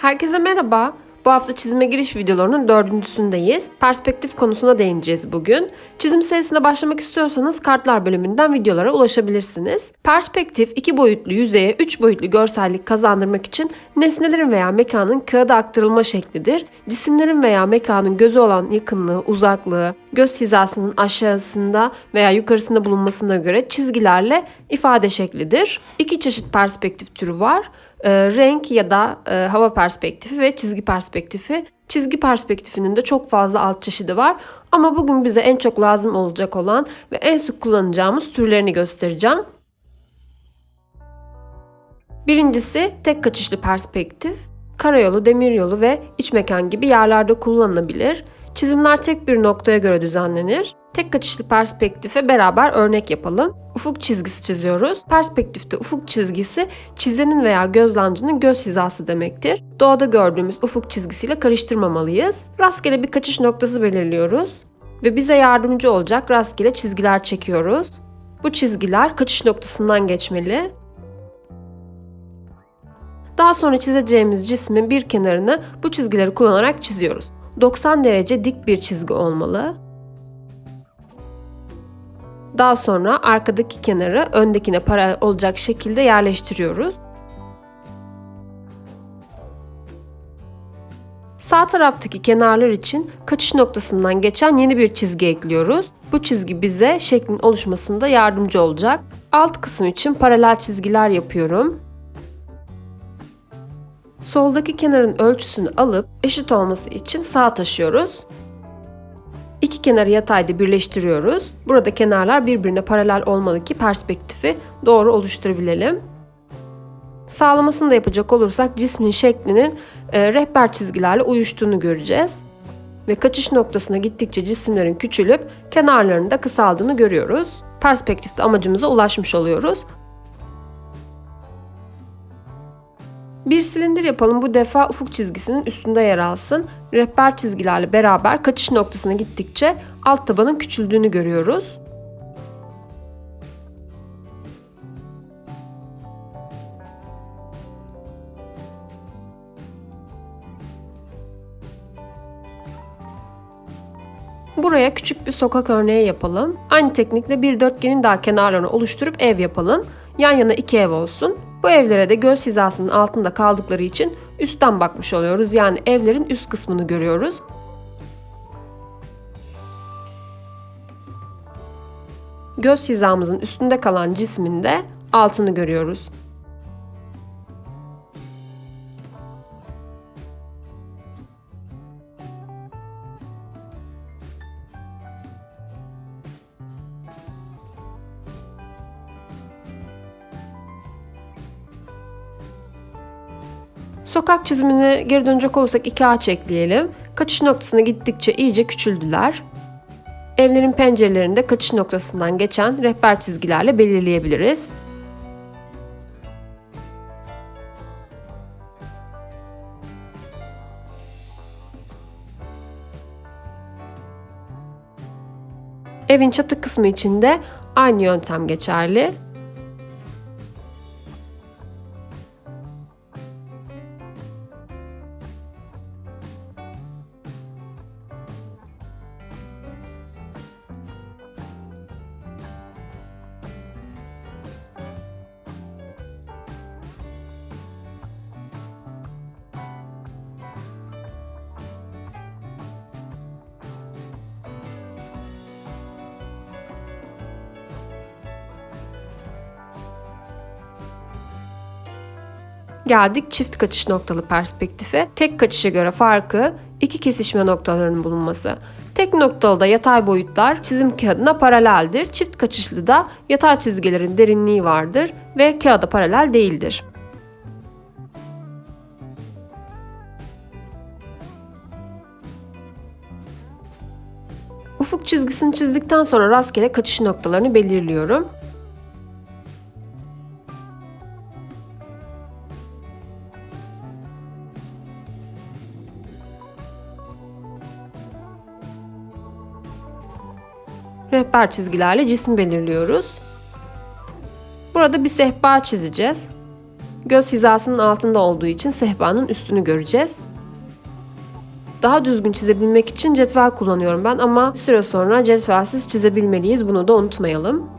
Herkese merhaba. Bu hafta çizime giriş videolarının dördüncüsündeyiz. Perspektif konusuna değineceğiz bugün. Çizim serisine başlamak istiyorsanız kartlar bölümünden videolara ulaşabilirsiniz. Perspektif iki boyutlu yüzeye üç boyutlu görsellik kazandırmak için nesnelerin veya mekanın kağıda aktarılma şeklidir. Cisimlerin veya mekanın gözü olan yakınlığı, uzaklığı, göz hizasının aşağısında veya yukarısında bulunmasına göre çizgilerle ifade şeklidir. İki çeşit perspektif türü var e, renk ya da e, hava perspektifi ve çizgi perspektifi. Çizgi perspektifinin de çok fazla alt çeşidi var ama bugün bize en çok lazım olacak olan ve en sık kullanacağımız türlerini göstereceğim. Birincisi tek kaçışlı perspektif. Karayolu, demiryolu ve iç mekan gibi yerlerde kullanılabilir. Çizimler tek bir noktaya göre düzenlenir. Tek kaçışlı perspektife beraber örnek yapalım. Ufuk çizgisi çiziyoruz. Perspektifte ufuk çizgisi çizenin veya gözlemcinin göz hizası demektir. Doğada gördüğümüz ufuk çizgisiyle karıştırmamalıyız. Rastgele bir kaçış noktası belirliyoruz ve bize yardımcı olacak rastgele çizgiler çekiyoruz. Bu çizgiler kaçış noktasından geçmeli. Daha sonra çizeceğimiz cismin bir kenarını bu çizgileri kullanarak çiziyoruz. 90 derece dik bir çizgi olmalı. Daha sonra arkadaki kenarı öndekine paralel olacak şekilde yerleştiriyoruz. Sağ taraftaki kenarlar için kaçış noktasından geçen yeni bir çizgi ekliyoruz. Bu çizgi bize şeklin oluşmasında yardımcı olacak. Alt kısım için paralel çizgiler yapıyorum. Soldaki kenarın ölçüsünü alıp eşit olması için sağa taşıyoruz. İki kenarı yatayda birleştiriyoruz. Burada kenarlar birbirine paralel olmalı ki perspektifi doğru oluşturabilelim. Sağlamasını da yapacak olursak cismin şeklinin e, rehber çizgilerle uyuştuğunu göreceğiz. Ve kaçış noktasına gittikçe cisimlerin küçülüp kenarlarının da kısaldığını görüyoruz. Perspektifte amacımıza ulaşmış oluyoruz. Bir silindir yapalım bu defa ufuk çizgisinin üstünde yer alsın. Rehber çizgilerle beraber kaçış noktasına gittikçe alt tabanın küçüldüğünü görüyoruz. Buraya küçük bir sokak örneği yapalım. Aynı teknikle bir dörtgenin daha kenarlarını oluşturup ev yapalım. Yan yana iki ev olsun. Bu evlere de göz hizasının altında kaldıkları için üstten bakmış oluyoruz. Yani evlerin üst kısmını görüyoruz. Göz hizamızın üstünde kalan cismin de altını görüyoruz. Sokak çizimine geri dönecek olursak iki ağaç ekleyelim. Kaçış noktasına gittikçe iyice küçüldüler. Evlerin pencerelerinde kaçış noktasından geçen rehber çizgilerle belirleyebiliriz. Evin çatı kısmı için de aynı yöntem geçerli. Geldik çift kaçış noktalı perspektife. Tek kaçışa göre farkı iki kesişme noktalarının bulunması. Tek noktalı da yatay boyutlar çizim kağıdına paraleldir. Çift kaçışlı da yatay çizgilerin derinliği vardır ve kağıda paralel değildir. Ufuk çizgisini çizdikten sonra rastgele kaçış noktalarını belirliyorum. Rehber çizgilerle cismi belirliyoruz. Burada bir sehpa çizeceğiz. Göz hizasının altında olduğu için sehpanın üstünü göreceğiz. Daha düzgün çizebilmek için cetvel kullanıyorum ben ama bir süre sonra cetvelsiz çizebilmeliyiz. Bunu da unutmayalım.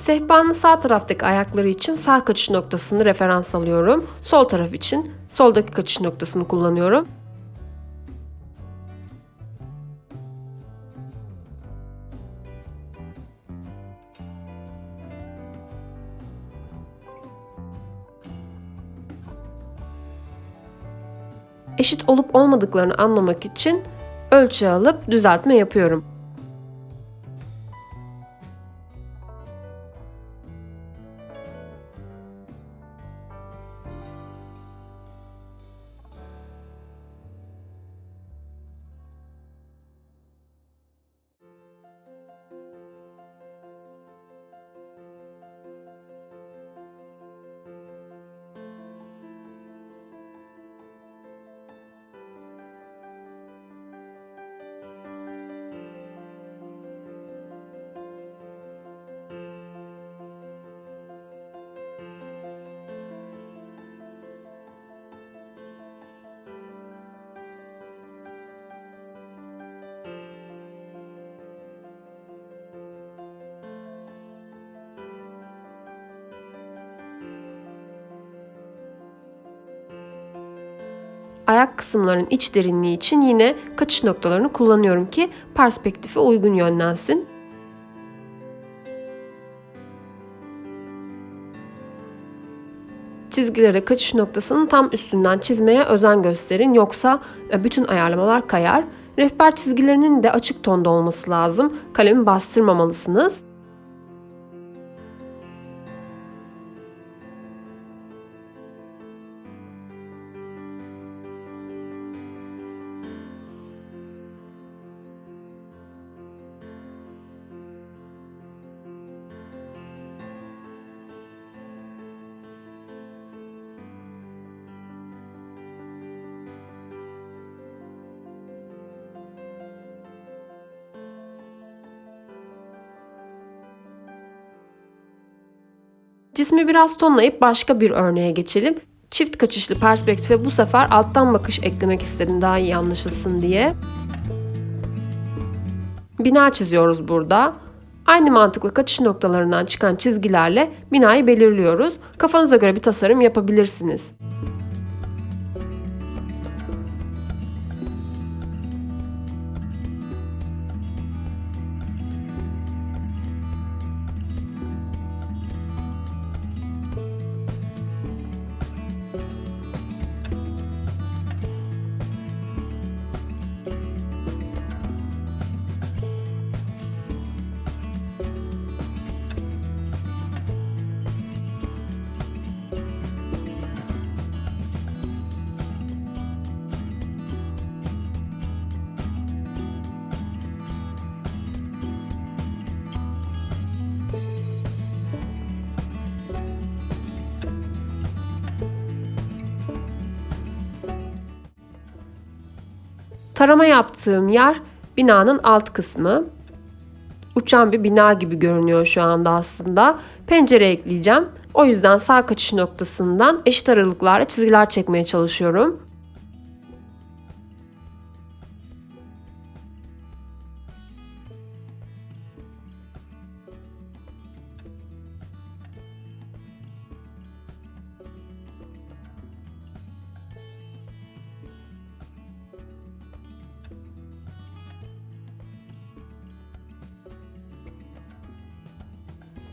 Sehpanın sağ taraftaki ayakları için sağ kaçış noktasını referans alıyorum. Sol taraf için soldaki kaçış noktasını kullanıyorum. Eşit olup olmadıklarını anlamak için ölçü alıp düzeltme yapıyorum. Ayak kısımların iç derinliği için yine kaçış noktalarını kullanıyorum ki perspektife uygun yönlensin. Çizgilere kaçış noktasının tam üstünden çizmeye özen gösterin yoksa e, bütün ayarlamalar kayar. Rehber çizgilerinin de açık tonda olması lazım. Kalemi bastırmamalısınız. Cismi biraz tonlayıp başka bir örneğe geçelim. Çift kaçışlı perspektife bu sefer alttan bakış eklemek istedim daha iyi anlaşılsın diye. Bina çiziyoruz burada. Aynı mantıkla kaçış noktalarından çıkan çizgilerle binayı belirliyoruz. Kafanıza göre bir tasarım yapabilirsiniz. Tarama yaptığım yer binanın alt kısmı. Uçan bir bina gibi görünüyor şu anda aslında. Pencere ekleyeceğim. O yüzden sağ kaçış noktasından eşit aralıklarla çizgiler çekmeye çalışıyorum.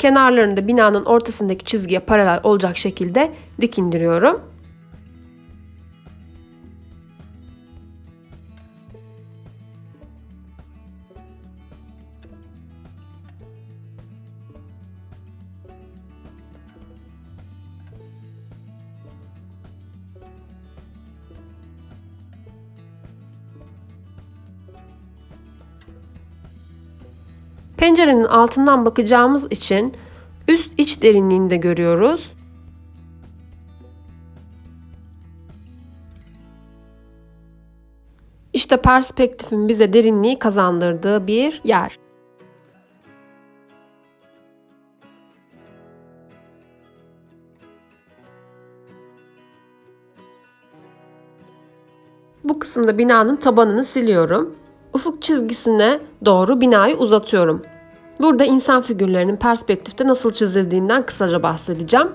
Kenarlarını da binanın ortasındaki çizgiye paralel olacak şekilde dik indiriyorum. Pencerenin altından bakacağımız için üst iç derinliğini de görüyoruz. İşte perspektifin bize derinliği kazandırdığı bir yer. Bu kısımda binanın tabanını siliyorum. Ufuk çizgisine doğru binayı uzatıyorum. Burada insan figürlerinin perspektifte nasıl çizildiğinden kısaca bahsedeceğim.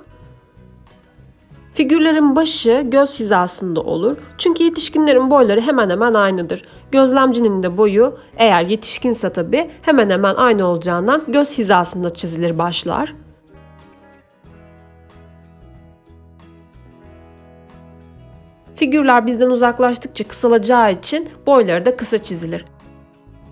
Figürlerin başı göz hizasında olur. Çünkü yetişkinlerin boyları hemen hemen aynıdır. Gözlemcinin de boyu eğer yetişkinse tabi hemen hemen aynı olacağından göz hizasında çizilir başlar. Figürler bizden uzaklaştıkça kısalacağı için boyları da kısa çizilir.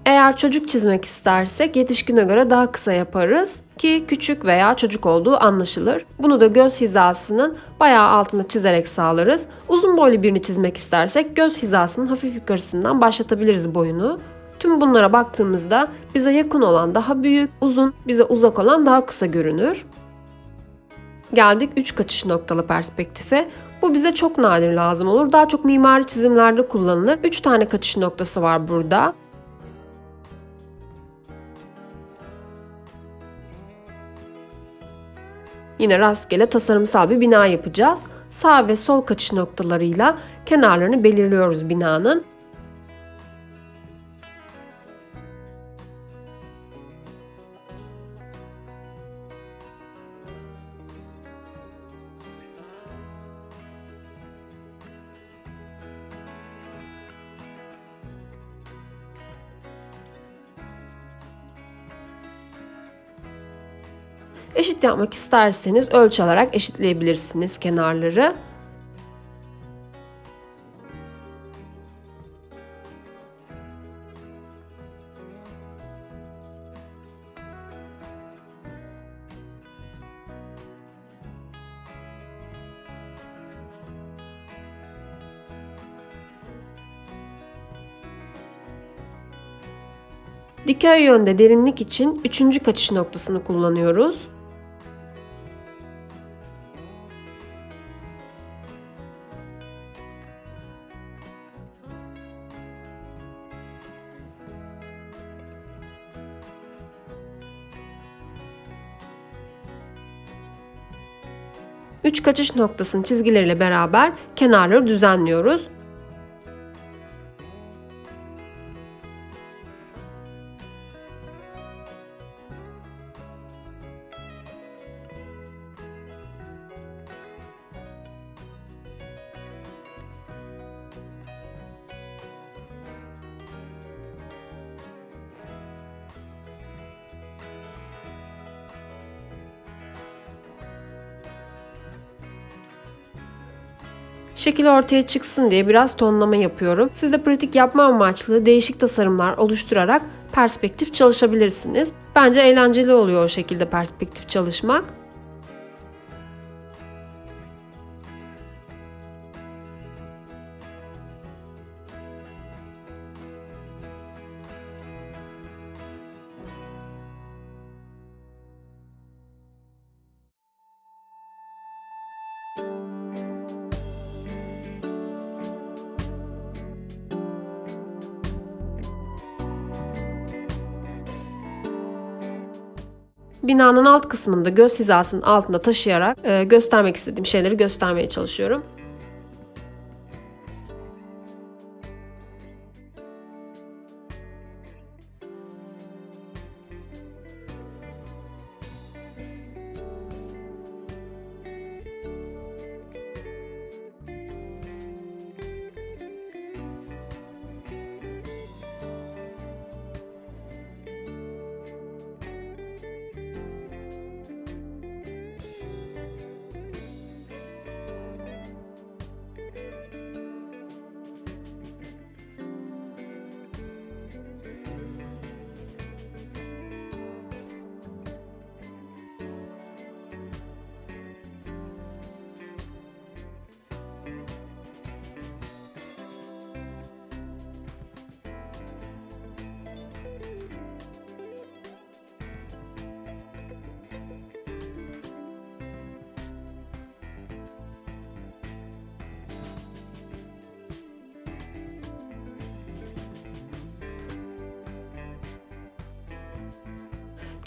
Eğer çocuk çizmek istersek yetişkine göre daha kısa yaparız ki küçük veya çocuk olduğu anlaşılır. Bunu da göz hizasının bayağı altına çizerek sağlarız. Uzun boylu birini çizmek istersek göz hizasının hafif yukarısından başlatabiliriz boyunu. Tüm bunlara baktığımızda bize yakın olan daha büyük, uzun, bize uzak olan daha kısa görünür. Geldik 3 kaçış noktalı perspektife. Bu bize çok nadir lazım olur. Daha çok mimari çizimlerde kullanılır. 3 tane kaçış noktası var burada. Yine rastgele tasarımsal bir bina yapacağız. Sağ ve sol kaçış noktalarıyla kenarlarını belirliyoruz binanın. Eşit yapmak isterseniz ölçü alarak eşitleyebilirsiniz kenarları. Dikey yönde derinlik için üçüncü kaçış noktasını kullanıyoruz. Üç kaçış noktasının çizgileriyle beraber kenarları düzenliyoruz. Şekil ortaya çıksın diye biraz tonlama yapıyorum. Siz de pratik yapma amaçlı değişik tasarımlar oluşturarak perspektif çalışabilirsiniz. Bence eğlenceli oluyor o şekilde perspektif çalışmak. Binanın alt kısmında göz hizasının altında taşıyarak e, göstermek istediğim şeyleri göstermeye çalışıyorum.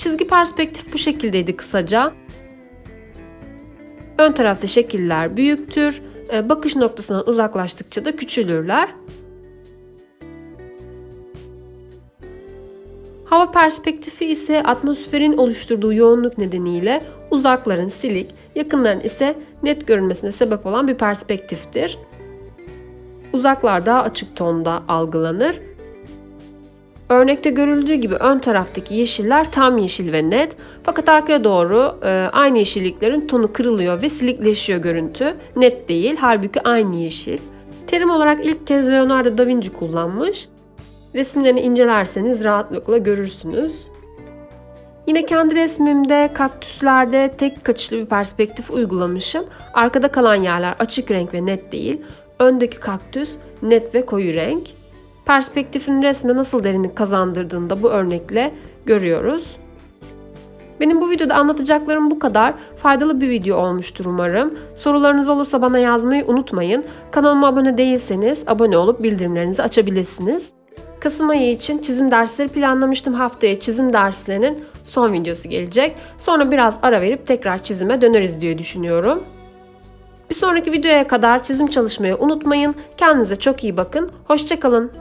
Çizgi perspektif bu şekildeydi kısaca. Ön tarafta şekiller büyüktür. E, Bakış noktasından uzaklaştıkça da küçülürler. Hava perspektifi ise atmosferin oluşturduğu yoğunluk nedeniyle uzakların silik, yakınların ise net görünmesine sebep olan bir perspektiftir. Uzaklar daha açık tonda algılanır. Örnekte görüldüğü gibi ön taraftaki yeşiller tam yeşil ve net fakat arkaya doğru e, aynı yeşilliklerin tonu kırılıyor ve silikleşiyor görüntü. Net değil halbuki aynı yeşil. Terim olarak ilk kez Leonardo da Vinci kullanmış. Resimlerini incelerseniz rahatlıkla görürsünüz. Yine kendi resmimde kaktüslerde tek kaçışlı bir perspektif uygulamışım. Arkada kalan yerler açık renk ve net değil. Öndeki kaktüs net ve koyu renk. Perspektifin resme nasıl derinlik kazandırdığını da bu örnekle görüyoruz. Benim bu videoda anlatacaklarım bu kadar. Faydalı bir video olmuştur umarım. Sorularınız olursa bana yazmayı unutmayın. Kanalıma abone değilseniz abone olup bildirimlerinizi açabilirsiniz. Kasım ayı için çizim dersleri planlamıştım. Haftaya çizim derslerinin son videosu gelecek. Sonra biraz ara verip tekrar çizime döneriz diye düşünüyorum. Bir sonraki videoya kadar çizim çalışmayı unutmayın. Kendinize çok iyi bakın. Hoşçakalın.